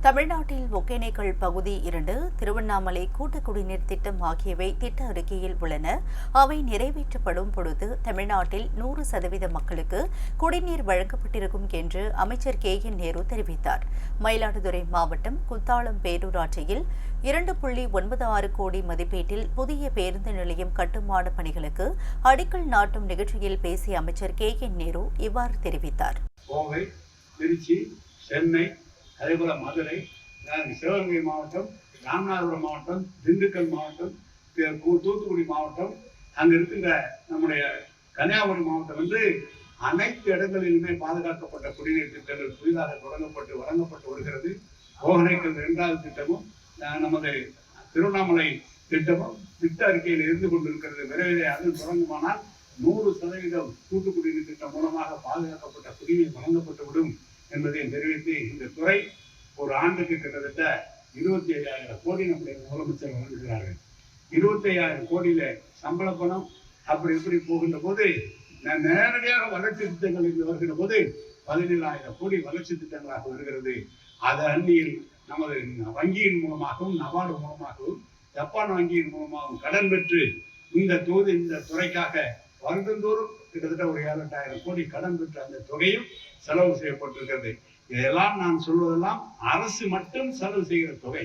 தமிழ்நாட்டில் ஒகேனக்கல் பகுதி இரண்டு திருவண்ணாமலை கூட்டு குடிநீர் திட்டம் ஆகியவை திட்ட அறிக்கையில் உள்ளன. அவை நிறைவேற்றப்படும் பொழுது தமிழ்நாட்டில் நூறு சதவீத மக்களுக்கு குடிநீர் வழங்கப்பட்டிருக்கும் என்று அமைச்சர் கே. என். நேரு தெரிவித்தார். மயிலாடுதுறை மாவட்டம் குத்தாலம் பேரூராட்சியில் இரண்டு புள்ளி ஒன்பது ஆறு கோடி மதிப்பீட்டில் புதிய பேருந்து நிலையம் கட்டுமான பணிகளுக்கு அடிக்கல் நாட்டும் நிகழ்ச்சியில் பேசிய அமைச்சர் கே. என். நேரு இவ்வாறு தெரிவித்தார். கோவை திருச்சி சென்னை அதே போல மதுரை சிவகங்கை மாவட்டம் ராமநாதபுரம் மாவட்டம் திண்டுக்கல் மாவட்டம் தூத்துக்குடி மாவட்டம் அங்க இருக்கின்ற நம்முடைய கன்னியாகுமரி மாவட்டம் வந்து அனைத்து இடங்களிலுமே பாதுகாக்கப்பட்ட குடிநீர் திட்டங்கள் புதிதாக தொடங்கப்பட்டு வழங்கப்பட்டு வருகிறது. கோகனைக்கல் இரண்டாவது திட்டமும் நமது திருவண்ணாமலை திட்டமும் திட்ட அறிக்கையில் இருந்து கொண்டிருக்கிறது. விரைவிலே அது தொடங்குமானால் நூறு சதவீதம் கூட்டு குடிநீர் திட்டம் மூலமாக பாதுகாக்கப்பட்ட குடிநீர் வழங்கப்பட்டுவிடும் என்பதை தெரிவித்து இந்த துறை ஒரு ஆண்டுக்கு கிட்டத்தட்ட இருபத்தி ஐயாயிரம் கோடி நம்முடைய முதலமைச்சர் வழங்குகிறார்கள் இருபத்தி ஐயாயிரம் கோடியில சம்பள பணம் அப்படி இப்படி போகின்ற போது நேரடியாக வளர்ச்சி திட்டங்கள் இங்கு வருகிற போது பதினேழாயிரம் கோடி வளர்ச்சி திட்டங்களாக வருகிறது. அது அந்நியில் நமது வங்கியின் மூலமாகவும் நபார்டு மூலமாகவும் ஜப்பான் வங்கியின் மூலமாகவும் கடன் பெற்று இந்த தொகுதி இந்த துறைக்காக வருடந்தோறும் கிட்டத்தட்ட ஒரு ஏழு எட்டாயிரம் கோடி கடன் பெற்ற அந்த தொகையும் செலவு செய்யப்பட்டிருக்கிறது. இதெல்லாம் நான் சொல்வதெல்லாம் அரசு மட்டும் செலவு செய்கிற தொகை.